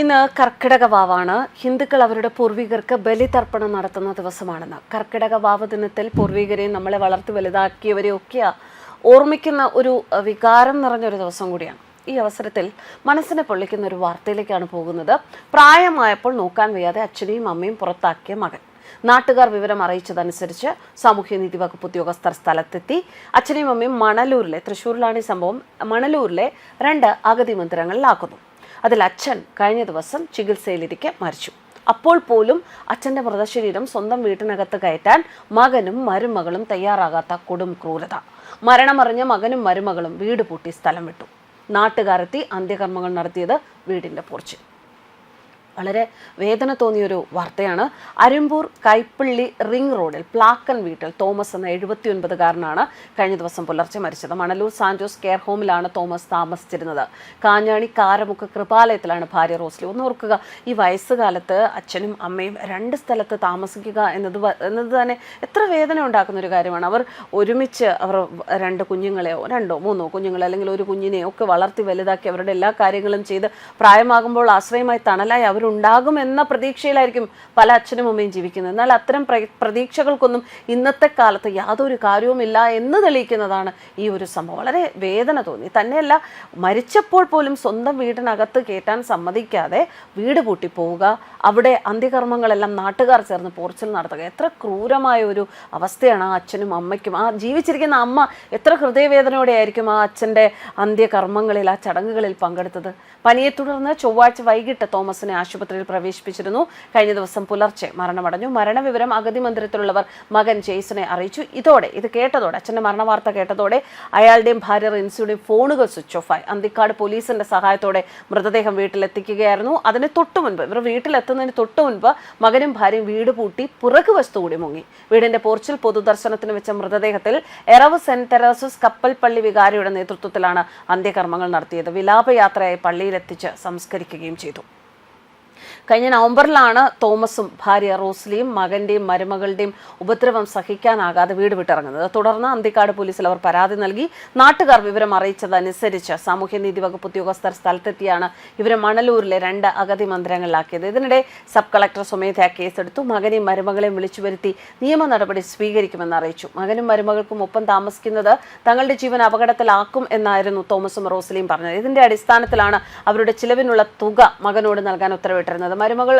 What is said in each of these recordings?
ഇന്ന് കർക്കിടക വാവാണ്. ഹിന്ദുക്കൾ അവരുടെ പൂർവികർക്ക് ബലിതർപ്പണം നടത്തുന്ന ദിവസമാണെന്ന്. കർക്കിടക വാവ് ദിനത്തിൽ പൂർവികരെ നമ്മളെ വളർത്തി വലുതാക്കിയവരെയൊക്കെ ഓർമ്മിക്കുന്ന ഒരു വികാരം നിറഞ്ഞൊരു ദിവസം കൂടിയാണ്. ഈ അവസരത്തിൽ മനസ്സിനെ പൊള്ളിക്കുന്ന ഒരു വാർത്തയിലേക്കാണ് പോകുന്നത്. പ്രായമായപ്പോൾ നോക്കാൻ വയ്യാതെ അച്ഛനെയും അമ്മയും പുറത്താക്കിയ മകൻ. നാട്ടുകാർ വിവരം അറിയിച്ചതനുസരിച്ച് സാമൂഹ്യനീതി വകുപ്പ് ഉദ്യോഗസ്ഥർ സ്ഥലത്തെത്തി. അച്ഛനെയും അമ്മയും മണലൂരിലെ തൃശ്ശൂരിലാണ് ഈ സംഭവം മണലൂരിലെ രണ്ട് അഗതി മന്ദിരങ്ങളിലാക്കുന്നു. അതിൽ അച്ഛൻ കഴിഞ്ഞ ദിവസം ചികിത്സയിലിരിക്കെ മരിച്ചു. അപ്പോൾ പോലും അച്ഛന്റെ മൃതശരീരം സ്വന്തം വീട്ടിനകത്ത് കയറ്റാൻ മകനും മരുമകളും തയ്യാറാകാത്ത കൊടും ക്രൂരത. മരണമറിഞ്ഞ മകനും മരുമകളും വീട് പൂട്ടി സ്ഥലം വിട്ടു. നാട്ടുകാരെത്തി അന്ത്യകർമ്മങ്ങൾ നടത്തിയത് വീടിന്റെ പോർച്ചിൽ. വളരെ വേദന തോന്നിയൊരു വാർത്തയാണ്. അരുമ്പൂർ കൈപ്പള്ളി റിംഗ് റോഡിൽ പ്ലാക്കൻ വീട്ടിൽ തോമസ് എന്ന എഴുപത്തിയൊൻപതുകാരനാണ് കഴിഞ്ഞ ദിവസം പുലർച്ചെ മരിച്ചത്. മണലൂർ സാന്റോസ് കെയർ ഹോമിലാണ് തോമസ് താമസിച്ചിരുന്നത്. കാഞ്ഞാണി കാരമുക്ക് കൃപാലയത്തിലാണ് ഭാര്യ റോസ്ലി. ഒന്ന് ഓർക്കുക ഈ വയസ്സുകാലത്ത് അച്ഛനും അമ്മയും രണ്ട് സ്ഥലത്ത് താമസിക്കുക എന്നത് എന്നത് തന്നെ എത്ര വേദന ഉണ്ടാക്കുന്ന ഒരു കാര്യമാണ്. അവർ ഒരുമിച്ച് അവർ രണ്ട് കുഞ്ഞുങ്ങളെയോ രണ്ടോ മൂന്നോ കുഞ്ഞുങ്ങളെ അല്ലെങ്കിൽ ഒരു കുഞ്ഞിനെയോ ഒക്കെ വളർത്തി വലുതാക്കി അവരുടെ എല്ലാ കാര്യങ്ങളും ചെയ്ത് പ്രായമാകുമ്പോൾ ആശ്രയമായി തണലായി അവരുണ്ടാകും എന്ന പ്രതീക്ഷയിലായിരിക്കും പല അച്ഛനും അമ്മയും ജീവിക്കുന്നത്. എന്നാൽ അത്തരം പ്ര- പ്രതീക്ഷകൾക്കൊന്നും ഇന്നത്തെ കാലത്ത് യാതൊരു കാര്യവുമില്ല എന്ന് തെളിയിക്കുന്നതാണ് ഈ ഒരു സംഭവം. വളരെ വേദന തോന്നി. തന്നെയല്ല മരിച്ചപ്പോൾ പോലും സ്വന്തം വീടിനകത്ത് കയറ്റാൻ സമ്മതിക്കാതെ വീട് പൂട്ടിപ്പോവുക അവിടെ അന്ത്യകർമ്മങ്ങളെല്ലാം നാട്ടുകാർ ചേർന്ന് പോർച്ചിൽ നടത്തുക. എത്ര ക്രൂരമായ ഒരു അവസ്ഥയാണ് ആ അച്ഛനും അമ്മയ്ക്കും. ആ ജീവിച്ചിരിക്കുന്ന അമ്മ എത്ര ഹൃദയവേദനയോടെ ആയിരിക്കും ആ അച്ഛന്റെ അന്ത്യകർമ്മങ്ങളിൽ ആ ചടങ്ങുകളിൽ പങ്കെടുത്തത്? പനിയെ തുടർന്ന് ചൊവ്വാഴ്ച വൈകിട്ട് തോമസിനെ ആശുപത്രിയിൽ പ്രവേശിപ്പിച്ചിരുന്നു. കഴിഞ്ഞ ദിവസം പുലർച്ചെ മരണമടഞ്ഞു. മരണവിവരം അഗതി മന്ദിരത്തിലുള്ളവർ മകൻ ജെയ്സനെ അറിയിച്ചു. ഇതോടെ ഇത് കേട്ടതോടെ അച്ഛന്റെ മരണവാർത്ത കേട്ടതോടെ അയാളുടെയും ഭാര്യ റിൻസിയുടെയും ഫോണുകൾ സ്വിച്ച് ഓഫായി അന്തിക്കാട് പോലീസിന്റെ സഹായത്തോടെ മൃതദേഹം വീട്ടിലെത്തിക്കുകയായിരുന്നു. അതിന് തൊട്ടു മുൻപ് ഇവർ വീട്ടിലെത്തുന്നതിന് തൊട്ടു മുൻപ് മകനും ഭാര്യയും വീട് പൂട്ടി പുറകുവശത്തു കൂടി മുങ്ങി. വീടിന്റെ പോർച്ചിൽ പൊതുദർശനത്തിന് വെച്ച മൃതദേഹത്തിൽ എറവ് സെന്റ് തെരേസസ് കപ്പൽപ്പള്ളി വികാരിയുടെ നേതൃത്വത്തിലാണ് അന്ത്യകർമ്മങ്ങൾ നടത്തിയത്. വിലാപയാത്രയായി പള്ളിയിലെത്തിച്ച് സംസ്കരിക്കുകയും ചെയ്തു. കഴിഞ്ഞ നവംബറിലാണ് തോമസും ഭാര്യ റോസ്ലിയും മകന്റെയും മരുമകളുടെയും ഉപദ്രവം സഹിക്കാനാകാതെ വീട് വിട്ടിറങ്ങുന്നത്. തുടർന്ന് അന്തിക്കാട് പോലീസിൽ അവർ പരാതി നൽകി. നാട്ടുകാർ വിവരം അറിയിച്ചതനുസരിച്ച് സാമൂഹ്യനീതി വകുപ്പ് ഉദ്യോഗസ്ഥർ സ്ഥലത്തെത്തിയാണ് ഇവരെ മണലൂരിലെ രണ്ട് അഗതി മന്ദിരങ്ങളിലാക്കിയത്. ഇതിനിടെ സബ് കളക്ടർ സ്വമേധയാ കേസെടുത്തു. മകനെയും മരുമകളെയും വിളിച്ചു വരുത്തി നിയമ നടപടി സ്വീകരിക്കുമെന്ന് അറിയിച്ചു. മകനും മരുമകൾക്കും ഒപ്പം താമസിക്കുന്നത് തങ്ങളുടെ ജീവൻ അപകടത്തിലാക്കും എന്നായിരുന്നു തോമസും റോസ്ലിയും പറഞ്ഞത്. ഇതിന്റെ അടിസ്ഥാനത്തിലാണ് അവരുടെ ചിലവിനുള്ള തുക മകനോട് നൽകാൻ ഉത്തരവിട്ടിരുന്നത്. മരുമകൾ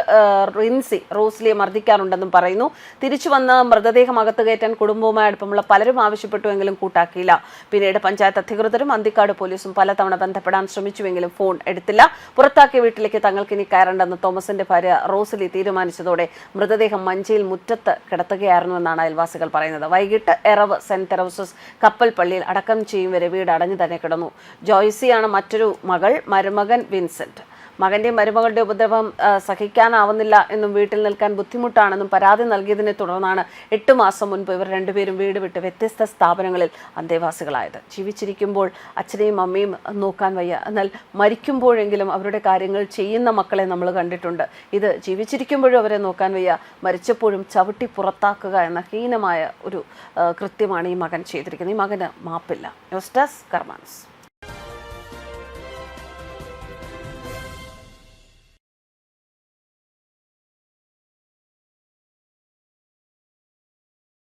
റിൻസി റോസ്ലിയെ മർദ്ദിക്കാറുണ്ടെന്നും പറയുന്നു. തിരിച്ചു വന്ന് മൃതദേഹം അകത്ത് കയറ്റാൻ കുടുംബവുമായി അടുപ്പമുള്ള പലരും ആവശ്യപ്പെട്ടുവെങ്കിലും കൂട്ടാക്കിയില്ല. പിന്നീട് പഞ്ചായത്ത് അധികൃതരും അന്തിക്കാട് പോലീസും പലതവണ ബന്ധപ്പെടാൻ ശ്രമിച്ചുവെങ്കിലും ഫോൺ എടുത്തില്ല. പുറത്താക്കിയ വീട്ടിലേക്ക് തങ്ങൾക്ക് ഇനി കയറണ്ടെന്ന് തോമസിന്റെ ഭാര്യ റോസ്ലി തീരുമാനിച്ചതോടെ മൃതദേഹം മഞ്ചയിൽ മുറ്റത്ത് കിടത്തുകയായിരുന്നു എന്നാണ് അയൽവാസികൾ പറയുന്നത്. വൈകിട്ട് എറവ് സെന്റ് തെറോസസ് കപ്പൽ പള്ളിയിൽ അടക്കം ചെയ്യും വരെ വീട് അടഞ്ഞു തന്നെ കിടന്നു. ജോയ്സിയാണ് മറ്റൊരു മകൾ മരുമകൻ വിൻസെന്റ്. മകന്റെ മരുമകളുടെ ഉപദ്രവം സഹിക്കാനാവുന്നില്ല എന്നും വീട്ടിൽ നിൽക്കാൻ ബുദ്ധിമുട്ടാണെന്നും പരാതി നൽകിയതിനെ തുടർന്നാണ് എട്ട് മാസം മുൻപ് ഇവർ രണ്ടുപേരും വീട് വിട്ട് വ്യത്യസ്ത സ്ഥാപനങ്ങളിൽ അന്തേവാസികളായത്. ജീവിച്ചിരിക്കുമ്പോൾ അച്ഛനെയും അമ്മയും നോക്കാൻ വയ്യ. എന്നാൽ മരിക്കുമ്പോഴെങ്കിലും അവരുടെ കാര്യങ്ങൾ ചെയ്യുന്ന മക്കളെ നമ്മൾ കണ്ടിട്ടുണ്ട്. ഇത് ജീവിച്ചിരിക്കുമ്പോഴും അവരെ നോക്കാൻ വയ്യ. മരിച്ചപ്പോഴും ചവിട്ടി പുറത്താക്കുക എന്ന ഹീനമായ ഒരു കൃത്യമാണ് ഈ മകൻ ചെയ്തിരിക്കുന്നത്. ഈ മകന് മാപ്പില്ല. News desk കർമാൻസ്